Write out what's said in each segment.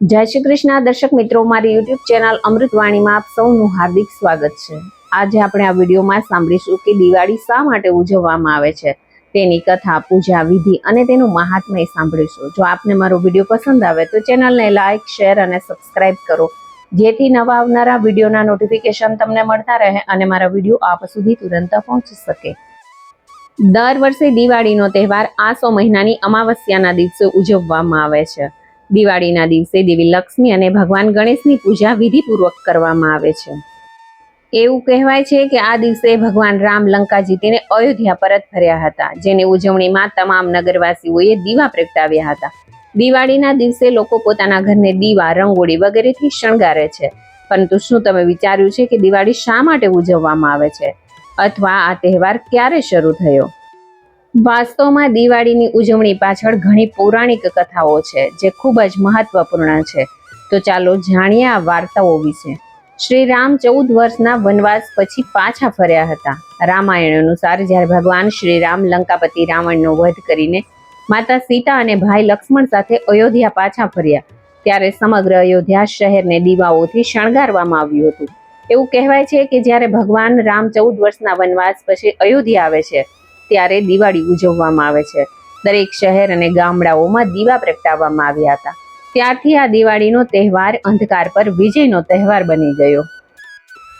જય શ્રી કૃષ્ણ. દર્શક મિત્રો, મારી યુટ્યુબ ચેનલ અમૃતવાણીમાં આપ સૌનું હાર્દિક સ્વાગત છે. આજે આપણે આ વિડીયોમાં સાંભળીશું કે દિવાળી શા માટે ઉજવવામાં આવે છે? તેની કથા, પૂજા, વિધિ અને તેનું મહાત્મય સાંભળીશું. જો આપને મારો વીડિયો પસંદ આવે તો ચેનલને લાઇક શેર અને સબસ્ક્રાઇબ કરો. જેથી નવા આવનારા વિડીયોના નોટિફિકેશન તમને મળતા રહે અને મારા વીડિયો આપ સુધી તુરંત પહોંચી શકે. દર વર્ષે દિવાળીનો તહેવાર આસો મહિનાની અમાવસ્યાના દિવસે ઉજવવામાં આવે છે. દિવાળીના દિવસે દેવી લક્ષ્મી અને ભગવાન ગણેશની પૂજા વિધિપૂર્વક કરવામાં આવે છે. એવું કહેવાય છે કે આ દિવસે ભગવાન રામ લંકા જીતીને અયોધ્યા પરત ફર્યા હતા, જેની ઉજવણીમાં તમામ નગરવાસીઓએ દીવા પ્રગટાવ્યા હતા. દિવાળીના દિવસે લોકો પોતાના ઘરને દીવા, રંગોળી વગેરેથી શણગારે છે. પરંતુ શું તમે વિચાર્યું છે કે દિવાળી શા માટે ઉજવવામાં આવે છે? અથવા આ તહેવાર ક્યારે શરૂ થયો? વાસ્તવમાં દિવાળીની ઉજવણી પાછળ ઘણી પૌરાણિક કથાઓ છે, જે ખૂબ જ મહત્વપૂર્ણ છે. તો ચાલો જાણીએ આ વાર્તાઓ વિશે. શ્રી રામ ચૌદ વર્ષના વનવાસ પછી પાછા ફર્યા હતા. રામાયણ અનુસાર જ્યારે ભગવાન શ્રી રામ લંકાપતિ રાવણનો વધ કરીને માતા સીતા અને ભાઈ લક્ષ્મણ સાથે અયોધ્યા પાછા ફર્યા, ત્યારે સમગ્ર અયોધ્યા શહેરને દીવાઓથી શણગારવામાં આવ્યું હતું. એવું કહેવાય છે કે જ્યારે ભગવાન રામ ચૌદ વર્ષના વનવાસ પછી અયોધ્યા આવે છે ત્યારે દિવાળી ઉજવવામાં આવે છે. દરેક શહેર અને ગામડાઓમાં દીવા પ્રગટાવવામાં આવ્યા હતા. ત્યારથી આ દિવાળીનો તહેવાર અંધકાર પર વિજયનો તહેવાર બની ગયો.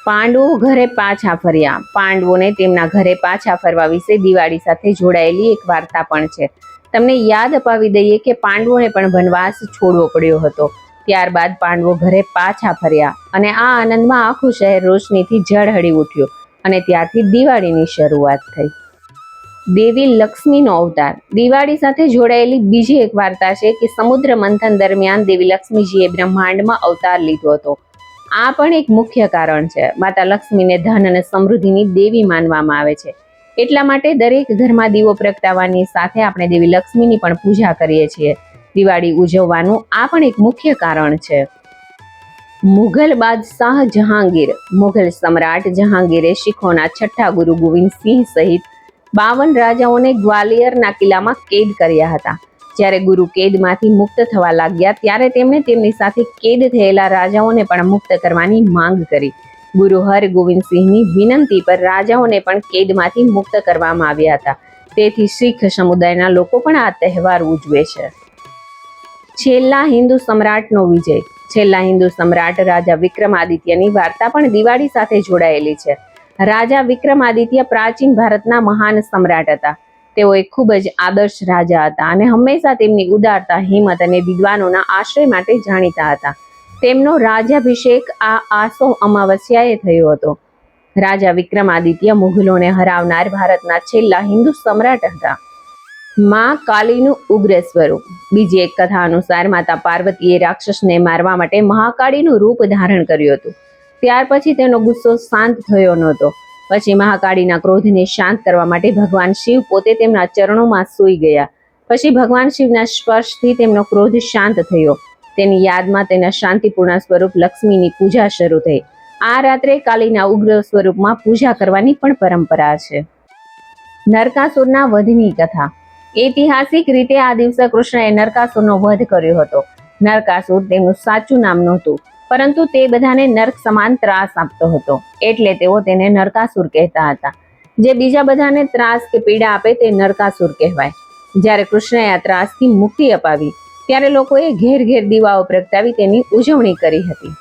પાંડવો ઘરે પાછા ફર્યા. પાંડવોને તેમના ઘરે પાછા ફરવા વિશે દિવાળી સાથે જોડાયેલી એક વાર્તા પણ છે. તમને યાદ અપાવી દઈએ કે પાંડવોને પણ વનવાસ છોડવો પડ્યો હતો. ત્યારબાદ પાંડવો ઘરે પાછા ફર્યા અને આ આનંદમાં આખું શહેર રોશનીથી ઝળહળી ઉઠ્યું અને ત્યારથી દિવાળીની શરૂઆત થઈ. દેવી લક્ષ્મીનો અવતાર. દિવાળી સાથે જોડાયેલી બીજી એક વાર્તા છે કે સમુદ્ર મંથન દરમિયાન દેવી લક્ષ્મીજીએ બ્રહ્માંડમાં અવતાર લીધો હતો. આ પણ એક મુખ્ય કારણ છે. માતા લક્ષ્મીને ધન અને સમૃદ્ધિની દેવી માનવામાં આવે છે. એટલા માટે દરેક ઘરમાં દીવો પ્રગટાવવાની સાથે આપણે દેવી લક્ષ્મીની પણ પૂજા કરીએ છીએ. દિવાળી ઉજવવાનું આ પણ એક મુખ્ય કારણ છે. મુઘલ બાદશાહ જહાંગીર. મુઘલ સમ્રાટ જહાંગીરે શીખોના છઠ્ઠા ગુરુ ગોવિંદ સિંહ સહિત બાવન રાજાઓને ગ્વાલિયરના કિલ્લામાં કેદ કર્યા હતા. જ્યારે ગુરુ કેદમાંથી મુક્ત થવા લાગ્યા, ત્યારે તેમણે તેમની સાથે કેદ થયેલા રાજાઓને પણ મુક્ત કરવાની માંગ કરી. ગુરુ હરગોવિંદસિંહની વિનંતી પર રાજાઓને પણ કેદમાંથી મુક્ત કરવામાં આવ્યા હતા. તેથી શીખ સમુદાયના લોકો પણ આ તહેવાર ઉજવે છે. છેલ્લા હિન્દુ સમ્રાટનો વિજય. છેલ્લા હિન્દુ સમ્રાટ રાજા વિક્રમાદિત્યની વાર્તા પણ દિવાળી સાથે જોડાયેલી છે. રાજા વિક્રમાદિત્ય પ્રાચીન ભારતના મહાન સમ્રાટ હતા. તેઓ એક ખૂબ જ આદર્શ રાજા હતા અને હંમેશા તેમની ઉદારતા, હિંમત અને વિદ્વાનોના આશ્રય માટે જાણીતા હતા. તેમનો રાજાભિષેક આ આસો અમાવસ્યાએ થયો હતો. રાજા વિક્રમાદિત્ય મુઘલોને હરાવનાર ભારતના છેલ્લા હિન્દુ સમ્રાટ હતા. માં કાલીનું ઉગ્ર સ્વરૂપ. બીજી એક કથા અનુસાર માતા પાર્વતીએ રાક્ષસને મારવા માટે મહાકાળીનું રૂપ ધારણ કર્યું હતું. ત્યાર પછી તેનો ગુસ્સો શાંત થયો નહોતો. પછી મહાકાળીના ક્રોધને શાંત કરવા માટે ભગવાન શિવ પોતે તેમના ચરણોમાં સૂઈ ગયા. પછી ભગવાન શિવના સ્પર્શથી તેમનો ક્રોધ શાંત થયો. તેની યાદમાં તેના શાંતિપૂર્ણ સ્વરૂપ લક્ષ્મીની પૂજા શરૂ થઈ. આ રાત્રે કાલીના ઉગ્ર સ્વરૂપમાં પૂજા કરવાની પણ પરંપરા છે. નરકાસુરના વધની કથા. ઐતિહાસિક રીતે આ દિવસે કૃષ્ણએ નરકાસુરનો વધ કર્યો હતો. નરકાસુર તેમનું સાચું નામ નહોતું. પરંતુ તે બધાને નર્ક સમાન ત્રાસ આપતો હતો. એટલે તેઓ તેને નરકાસુર કહેતા હતા. જે બીજા બધાને ત્રાસ કે પીડા આપે તે નરકાસુર કહેવાય. જ્યારે કૃષ્ણએ આ ત્રાસથી મુક્તિ અપાવી, ત્યારે લોકોએ ઘેર ઘેર દીવાઓ પ્રગટાવી તેની ઉજવણી કરી હતી.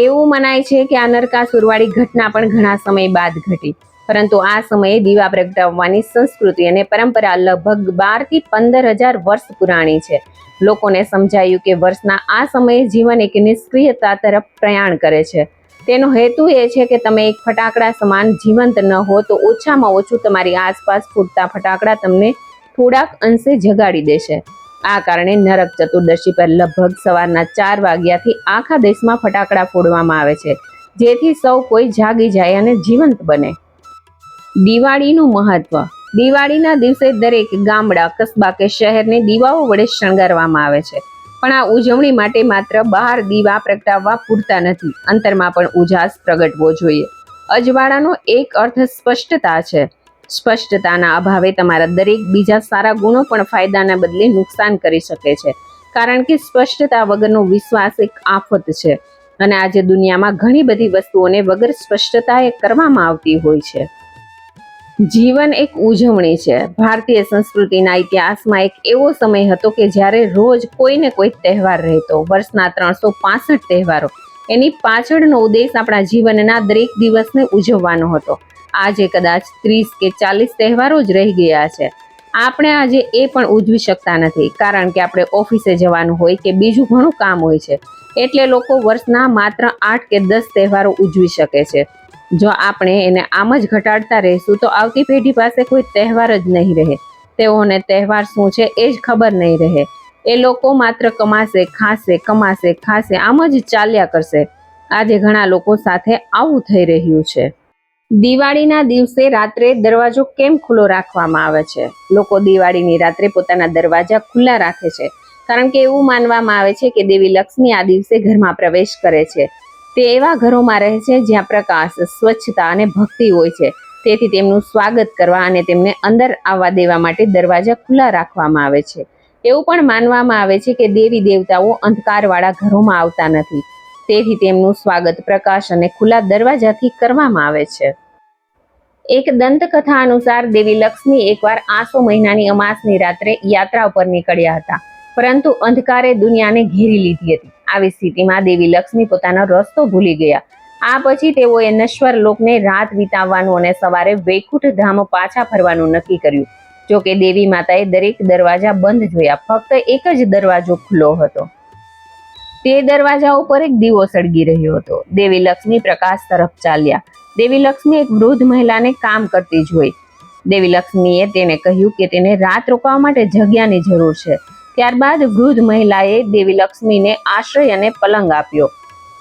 એવું મનાય છે કે આ નરકાસુરવાળી ઘટના પણ ઘણા સમય બાદ ઘટી. પરંતુ આ સમયે દીવા પ્રગટાવવાની સંસ્કૃતિ અને પરંપરા લગભગ બારથી પંદર હજાર વર્ષ પુરાણી છે. લોકોને સમજાયું કે વર્ષના આ સમયે જીવન એક નિષ્ક્રિયતા તરફ પ્રયાણ કરે છે. તેનો હેતુ એ છે કે તમે એક ફટાકડા સમાન જીવંત ન હો તો ઓછામાં ઓછું તમારી આસપાસ ફૂટતા ફટાકડા તમને થોડાક અંશે જગાડી દેશે. આ કારણે નરક ચતુર્દશી પર લગભગ સવારના ચાર વાગ્યાથી આખા દેશમાં ફટાકડા ફોડવામાં આવે છે. જેથી સૌ કોઈ જાગી જાય અને જીવંત બને. દિવાળીનું મહત્વ. દિવાળીના દિવસે દરેક ગામડા, કસ્બા કે શહેરને દીવાઓ વડે શણગારવામાં આવે છે. પણ આ ઉજવણી માટે માત્ર બહાર દીવા પ્રગટાવવા પૂરતા નથી. અંતરમાં પણ ઉજાસ પ્રગટવો જોઈએ. અજવાળાનો એક અર્થ સ્પષ્ટતા છે. સ્પષ્ટતાના અભાવે તમારા દરેક બીજા સારા ગુણો પણ ફાયદાના બદલે નુકસાન કરી શકે છે. કારણ કે સ્પષ્ટતા વગરનો વિશ્વાસ એક આફત છે. અને આજે દુનિયામાં ઘણી બધી વસ્તુઓને વગર સ્પષ્ટતાએ કરવામાં આવતી હોય છે. જીવન એક ઉજવણી છે. ભારતીય સંસ્કૃતિના ઇતિહાસમાં એક એવો સમય હતો કે જ્યારે રોજ કોઈને કોઈ તહેવાર રહેતો. વર્ષના ત્રણસો પાસઠ તહેવારો. એની પાછળનો ઉદ્દેશ આપણા જીવનના દરેક દિવસને ઉજવવાનો હતો. આજે કદાચ ત્રીસ કે ચાલીસ તહેવારો જ રહી ગયા છે. આપણે આજે એ પણ ઉજવી શકતા નથી. કારણ કે આપણે ઓફિસે જવાનું હોય કે બીજું ઘણું કામ હોય છે. એટલે લોકો વર્ષના માત્ર આઠ કે દસ તહેવારો ઉજવી શકે છે. જો આપણે એને આમ જ ઘટાડતા રહીશું, તો આવતી પેઢી પાસે કોઈ તહેવાર જ નહીં રહે. તેઓને તહેવાર શું છે એ જ ખબર નહીં રહે. એ લોકો માત્ર કમાશે, ખાશે કમાશે, ખાશે, આમ જ ચાલ્યા કરશે. આજે ઘણા લોકો સાથે આવું થઈ રહ્યું છે. દિવાળીના દિવસે રાત્રે દરવાજો કેમ ખુલ્લો રાખવામાં આવે છે? લોકો દિવાળીની રાત્રે પોતાના દરવાજા ખુલ્લા રાખે છે. કારણ કે એવું માનવામાં આવે છે કે દેવી લક્ષ્મી આ દિવસે ઘરમાં પ્રવેશ કરે છે. તે એવા ઘરોમાં રહે છે જ્યાં પ્રકાશ, સ્વચ્છતા અને ભક્તિ હોય છે. તેથી તેમનું સ્વાગત કરવા અને તેમને અંદર આવવા દેવા માટે દરવાજા ખુલ્લા રાખવામાં આવે છે. એવું પણ માનવામાં આવે છે કે દેવી દેવતાઓ અંધકારવાળા ઘરોમાં આવતા નથી. તેથી તેમનું સ્વાગત પ્રકાશ અને ખુલ્લા દરવાજાથી કરવામાં આવે છે. એક દંતકથા અનુસાર દેવી લક્ષ્મી એકવાર આસો મહિનાની અમાસની રાત્રે યાત્રા ઉપર નીકળ્યા હતા. પરંતુ અંધકારે દુનિયાને ઘેરી લીધી હતી. આવી સ્થિતિમાં દેવી લક્ષ્મી પોતાનો રસ્તો ભૂલી ગયા. આ પછી તેઓએ નશ્વર લોકને રાત વિતાવવાનું અને સવારે વૈકુંઠ ધામ પાછા ફરવાનું નક્કી કર્યું. જો કે દેવી માતાએ દરેક દરવાજા બંધ જોયા, ફક્ત એક જ દરવાજો ખુલ્લો હતો. તે દરવાજા ઉપર એક દીવો સળગી રહ્યો હતો. દેવી લક્ષ્મી પ્રકાશ તરફ ચાલ્યા. દેવી લક્ષ્મી એક વૃદ્ધ મહિલાને કામ કરતી જોઈ. દેવી લક્ષ્મીએ તેને કહ્યું કે તેને રાત રોકાવા માટે જગ્યાની જરૂર છે. ત્યારબાદ વૃદ્ધ મહિલાએ દેવી લક્ષ્મીને આશ્રય અને પલંગ આપ્યો.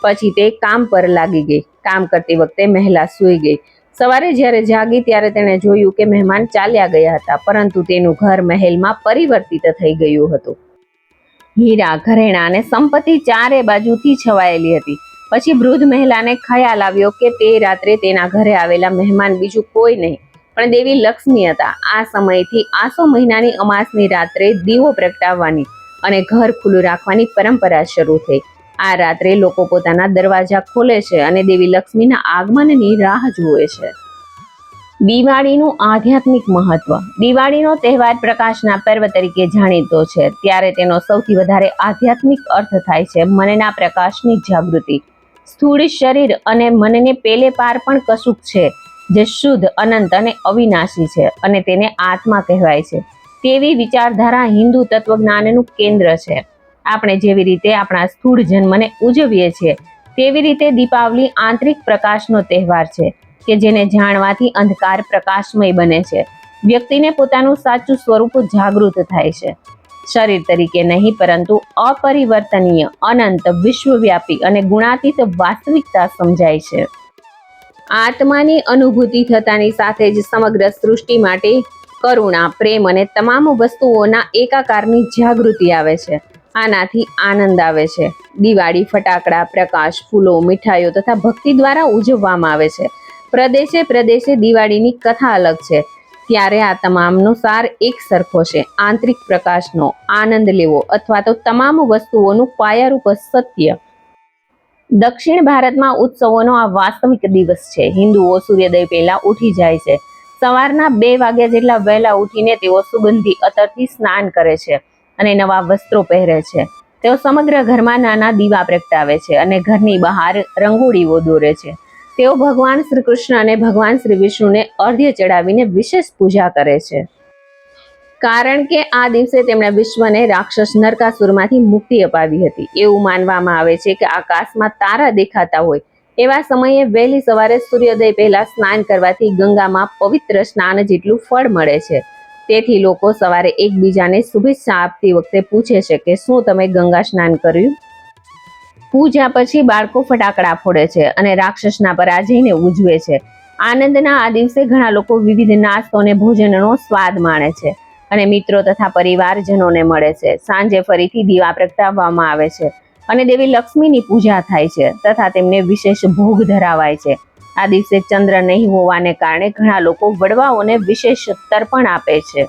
પછી તે કામ પર લાગી ગઈ. કામ કરતી વખતે મહિલા સૂઈ ગઈ. સવારે જ્યારે જાગી ત્યારે તેણે જોયું કે મહેમાન ચાલ્યા ગયા હતા, પરંતુ તેનું ઘર મહેલમાં પરિવર્તિત થઈ ગયું હતું. હીરા, ઘરેણા અને સંપત્તિ ચારે બાજુથી છવાયેલી હતી. પછી વૃદ્ધ મહિલાને ખ્યાલ આવ્યો કે તે રાત્રે તેના ઘરે આવેલા મહેમાન બીજું કોઈ નહીં. પણ દેવી લક્ષ્મી હતા. આ સમયથી આસો મહિનાની અમાસની રાત્રે દીવો પ્રગટાવવાની અને ઘર ખુલ્લું રાખવાની પરંપરા શરૂ થઈ. આ રાત્રે લોકો પોતાના દરવાજા ખોલે છે અને દેવી લક્ષ્મીના આગમનની રાહ જુએ છે. દિવાળીનું આધ્યાત્મિક મહત્વ. દિવાળીનો તહેવાર પ્રકાશના પર્વ તરીકે જાણીતો છે. ત્યારે તેનો સૌથી વધારે આધ્યાત્મિક અર્થ થાય છે મનના પ્રકાશની જાગૃતિ. સ્થૂળ શરીર અને મનને પેલે પાર પણ કશુંક છે. જે શુદ્ધ, અનંત અને અવિનાશી છે અને તેને આત્મા કહેવાય છે. તેવી વિચારધારા હિન્દુ તત્વજ્ઞાનનું કેન્દ્ર છે. આપણે જેવી રીતે આપણા સ્થૂળ જન્મને ઉજવીએ છીએ, તેવી રીતે દીપાવલી આંતરિક પ્રકાશનો તહેવાર છે, કે જેને જાણવાથી અંધકાર પ્રકાશમય બને છે. વ્યક્તિને પોતાનું સાચું સ્વરૂપ જાગૃત થાય છે. શરીર તરીકે નહીં, પરંતુ અપરિવર્તનીય, અનંત, વિશ્વવ્યાપી અને ગુણાતીત વાસ્તવિકતા સમજાય છે. આત્માની અનુભૂતિ થતાની સાથે જ સમગ્ર સૃષ્ટિ માટે કરુણા, પ્રેમ અને તમામ વસ્તુઓના એકાકારની જાગૃતિ આવે છે. આનાથી આનંદ આવે છે. દિવાળી, ફટાકડા, પ્રકાશ, ફૂલો, મીઠાઈઓ તથા ભક્તિ દ્વારા ઉજવવામાં આવે છે. પ્રદેશે પ્રદેશે દિવાળીની કથા અલગ છે. ત્યારે આ તમામનો સાર એક સરખો છે. આંતરિક પ્રકાશનો આનંદ લેવો અથવા તો તમામ વસ્તુઓનું પાયારૂપ સત્ય દક્ષિણ ભારતમાં ઉત્સવોનો આ વાસ્તવિક દિવસ છે. હિન્દુઓ સૂર્યોદય પહેલા ઉઠી જાય છે. સવારના બે વાગ્યા જેટલા વહેલા ઉઠીને તેઓ સુગંધી અતરથી સ્નાન કરે છે અને નવા વસ્ત્રો પહેરે છે. તેઓ સમગ્ર ઘરમાં નાના દીવા પ્રગટાવે છે અને ઘરની બહાર રંગોળીઓ દોરે છે. તેઓ ભગવાન શ્રી કૃષ્ણ અને ભગવાન શ્રી વિષ્ણુને અર્ધ્ય ચડાવીને વિશેષ પૂજા કરે છે. કારણ કે આ દિવસે તેમણે વિશ્વને રાક્ષસ નરકાસુરમાંથી મુક્તિ અપાવી હતી. એવું માનવામાં આવે છે કે આકાશમાં તારા દેખાતા હોય. એવા સમયે વહેલી સવારે સૂર્યોદય પહેલા સ્નાન કરવાથી ગંગામાં પવિત્ર સ્નાન જેટલું ફળ મળે છે. તેથી લોકો સવારે એકબીજાને શુભેચ્છા આપતી વખતે પૂછે છે કે શું તમે ગંગા સ્નાન કર્યું? પૂજા પછી બાળકો ફટાકડા ફોડે છે અને રાક્ષસના પરાજયને ઉજવે છે. આનંદના આ દિવસે ઘણા લોકો વિવિધ નાસ્તો અને ભોજનનો સ્વાદ માણે છે. અને મિત્રો તથા પરિવારજનોને મળે છે. સાંજે ફરીથી દીવા પ્રગટાવવામાં આવે છે અને દેવી લક્ષ્મીની પૂજા થાય છે તથા તેમને વિશેષ ભોગ ધરાવાય છે. આ દિવસે ચંદ્ર નહીં હોવાને કારણે ઘણા લોકો વડવાઓને વિશેષ તર્પણ આપે છે.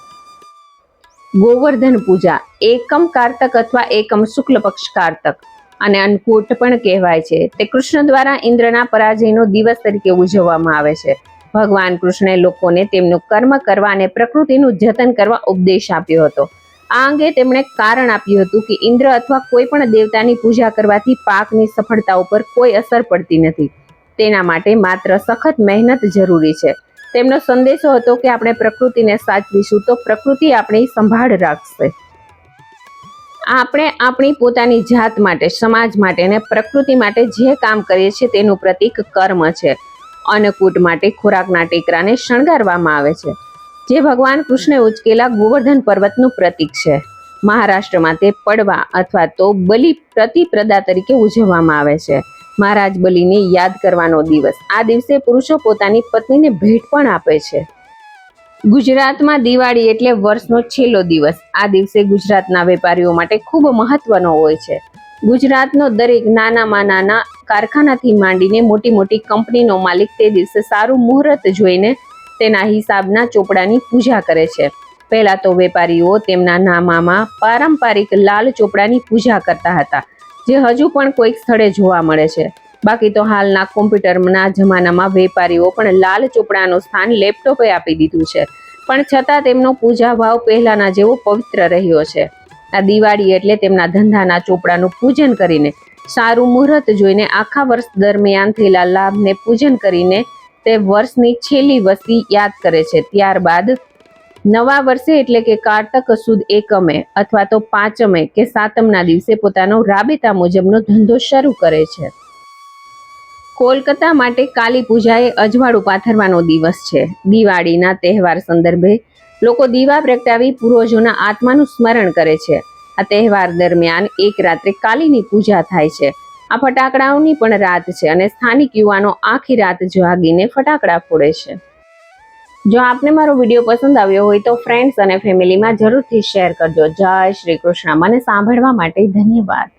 ગોવર્ધન પૂજા એકમ કારતક અથવા એકમ શુક્લ પક્ષ કારતક અને અન્નકૂટ પણ કહેવાય છે. તે કૃષ્ણ દ્વારા ઇન્દ્રના પરાજયનો દિવસ તરીકે ઉજવવામાં આવે છે. ભગવાન કૃષ્ણે લોકોને તેમનું કર્મ કરવા અને પ્રકૃતિનું જતન કરવા ઉપદેશ આપ્યો હતો. આ અંગે તેમણે કારણ આપ્યું હતું કે ઇન્દ્ર અથવા કોઈ પણ દેવતાની પૂજા કરવાથી પાકની સફળતા ઉપર કોઈ અસર પડતી નથી. તેના માટે માત્ર સખત મહેનત જરૂરી છે. તેમનો સંદેશો હતો કે આપણે પ્રકૃતિને સાચવીશું તો પ્રકૃતિ આપણી સંભાળ રાખશે. આપણે આપણી પોતાની જાત માટે, સમાજ માટે અને પ્રકૃતિ માટે જે કામ કરીએ છીએ તેનું પ્રતીક કર્મ છે. અન્નકૂટ માટે ખોરાકના ટેકરાને શણગારવામાં આવે છે, જે ભગવાન કૃષ્ણે ઉચકેલા ગોવર્ધન પર્વતનું પ્રતીક છે. મહારાષ્ટ્રમાં તે પડવા અથવા તો બલિ પ્રતિપ્રદા તરીકે ઉજવવામાં આવે છે. મહારાજ બલિને યાદ કરવાનો દિવસ આ દિવસે પુરુષો પોતાની પત્નીને ભેટ પણ આપે છે. ગુજરાતમાં દિવાળી એટલે વર્ષનો છેલ્લો દિવસ. આ દિવસે ગુજરાતના વેપારીઓ માટે ખૂબ મહત્વનો હોય છે. ગુજરાતનો દરેક નાનામાં નાના કારખાનાથી માંડીને મોટી મોટી કંપનીનો માલિક તે દિવસે સારું મુહૂર્ત જોઈને તેના હિસાબના ચોપડાની પૂજા કરે છે. પહેલાં તો વેપારીઓ તેમના નામામાં પારંપરિક લાલ ચોપડાની પૂજા કરતા હતા, જે હજુ પણ કોઈક સ્થળે જોવા મળે છે. બાકી તો હાલના કોમ્પ્યુટરના જમાનામાં વેપારીઓ પણ લાલ ચોપડાનું સ્થાન લેપટોપે આપી દીધું છે. પણ છતાં તેમનો પૂજા ભાવ પહેલાના જેવો પવિત્ર રહ્યો છે. આ દિવાળી એટલે તેમના ધંધાના ચોપડાનું પૂજન કરીને સારું મુહૂર્ત જોઈને આખા વર્ષ દરમિયાન થયેલા લાભને પૂજન કરીને તે વર્ષની છેલ્લી વસ્તી યાદ કરે છે. ત્યારબાદ નવા વર્ષે એટલે કે કારતક સુદ એકમે અથવા તો પાંચમે કે સાતમના દિવસે પોતાનો રાબેતા મુજબનો ધંધો શરૂ કરે છે. કોલકાતા માટે કાલી પૂજા એ અજવાળું પાથરવાનો દિવસ છે. દિવાળીના તહેવાર સંદર્ભે લોકો દીવા પ્રગટાવી પૂર્વજોના આત્માનું સ્મરણ કરે છે. આ તહેવાર દરમિયાન એક રાત્રે કાલીની પૂજા થાય છે. આ ફટાકડાઓની પણ રાત છે અને સ્થાનિક યુવાનો આખી રાત જાગીને ફટાકડા ફોડે છે. જો આપને મારો વીડિયો પસંદ આવ્યો હોય તો ફ્રેન્ડ્સ અને ફેમિલીમાં જરૂરથી શેર કરજો. જય શ્રી કૃષ્ણ. મને સાંભળવા માટે ધન્યવાદ.